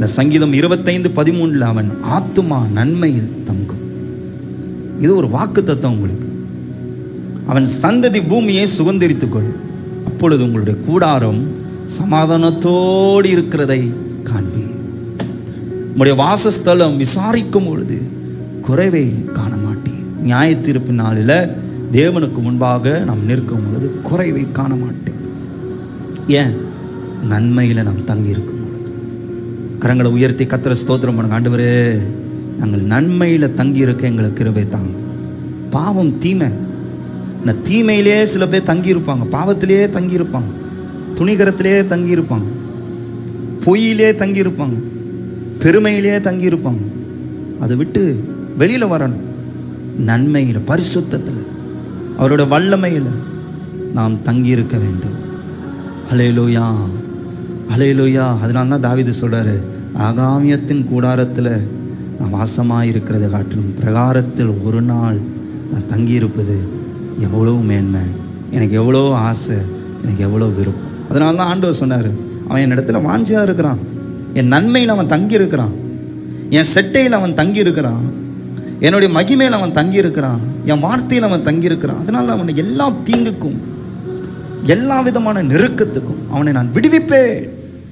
இந்த சங்கீதம் இருபத்தைந்து பதிமூணில் அவன் ஆத்துமா நன்மையில் தங்கும். இது ஒரு வாக்கு தத்துவம் உங்களுக்கு. அவன் சந்ததி பூமியை சுகந்தரித்துக்கொள் அப்பொழுது உங்களுடைய கூடாரம் சமாதானத்தோடு இருக்கிறதை காண்பி உங்களுடைய வாசஸ்தலம் விசாரிக்கும் பொழுது குறைவை காண மாட்டேன் நியாய தீர்ப்பு நாளில் தேவனுக்கு முன்பாக நாம் நிற்கும் பொழுது குறைவை காண மாட்டேன் ஏன்? நன்மையில் நாம் தங்கி கரங்களை உயர்த்தி கத்திர ஸ்தோத்திரம் பண்ணுங்க. ஆண்டவரே நாங்கள் நன்மையில் தங்கியிருக்க எங்களுக்கு கிருபை தாங்க. பாவம் தீமை. இந்த தீமையிலே சில பேர் தங்கியிருப்பாங்க. பாவத்திலேயே தங்கியிருப்பாங்க. துணிகரத்திலே தங்கியிருப்பாங்க. பொய்யிலே தங்கியிருப்பாங்க. பெருமையிலே தங்கியிருப்பாங்க. அதை விட்டு வெளியில் வரணும். நன்மையில் பரிசுத்தத்தில். அவரோட வல்லமையில் நாம் தங்கியிருக்க வேண்டும். ஹலேலூயா ஹலேலூயா அதனால தான் தாவிது சொல்கிறாரு ஆகாமியத்தின் கூடாரத்தில் நான் வாசமாக இருக்கிறத காட்டிலும் பிரகாரத்தில் ஒரு நாள் நான் தங்கியிருப்பது எவ்வளோ மேன்மை எனக்கு எவ்வளோ ஆசை எனக்கு எவ்வளோ விருப்பம். அதனால தான் ஆண்டவர் சொன்னார் அவன் என் இடத்துல வாஞ்சியாக இருக்கிறான் என் நன்மையில் அவன் தங்கியிருக்கிறான் என் செட்டையில் அவன் தங்கியிருக்கிறான் என்னுடைய மகிமையில் அவன் தங்கியிருக்கிறான் என் வார்த்தையில் அவன் தங்கியிருக்கிறான். அதனால் அவனை எல்லா தீங்குக்கும் எல்லா விதமான நெருக்கத்துக்கும் அவனை நான் விடுவிப்பேன்.